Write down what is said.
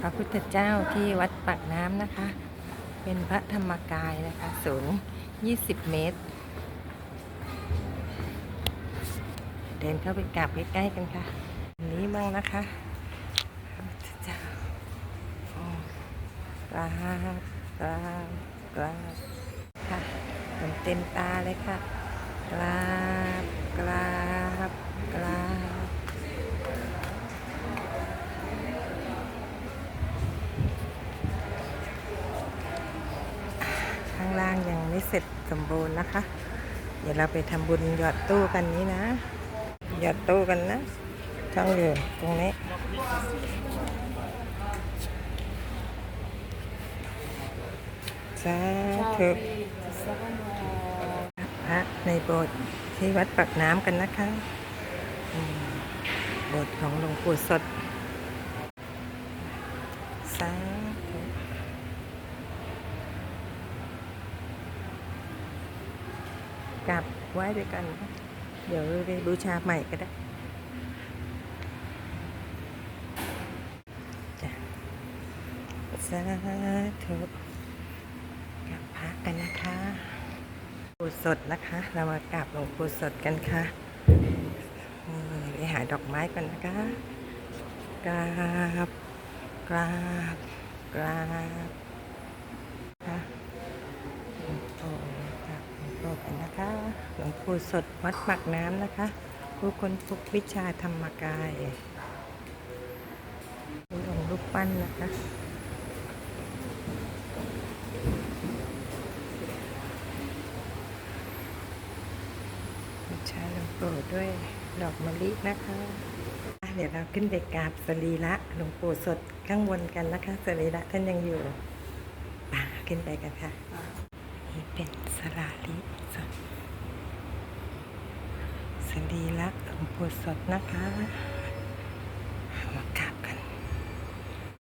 พระพุทธเจ้าที่วัดปากน้ำนะคะ เป็นพระธรรมกายนะคะสูง 20 เมตร เดินเข้าไปกราบใกล้ๆกันค่ะอันนี้บ้างนะคะพระพุทธเจ้าโอ้กราบกราบกราบค่ะเต็มเต็มตาเลยค่ะกราบกราบกราบ ข้างล่างยังไม่เสร็จสมบูรณ์นะคะ เดี๋ยวเราไปทำบุญหยอดตู้กันนี้นะ หยอดตู้กันนะช่องอยู่ตรงนี้สาธุพระในโบสถ์ที่วัดปากน้ำกันนะคะโบสถ์ของหลวงปู่สดสา กลับไว้ด้วยกัน เดี๋ยวไปบูชาใหม่ก็ได้จ้ะสาธุกลับพระกันนะคะปู่สดนะคะ เรามากราบหลวงปู่สดกันค่ะอืมไปหาดอกไม้กันนะคะกราบกราบกราบค่ะ หลวงปู่ครับหลวงปู่กันนะคะ หลวงปู่สดวัดปากน้ำนะคะ ผู้คนพบวิชาธรรมกายดูหลวงรูปปั้นนะคะวิชาหลวงปู่ด้วยดอกมะลินะคะ เดี๋ยวเราขึ้นไปกราบสรีระหลวงปู่สดข้างบนกันนะคะสรีระท่านยังอยู่ป่าขึ้นไปกันค่ะ นี่เป็นสลาลิสด รีระหลวงปู่สดนะคะมากราบ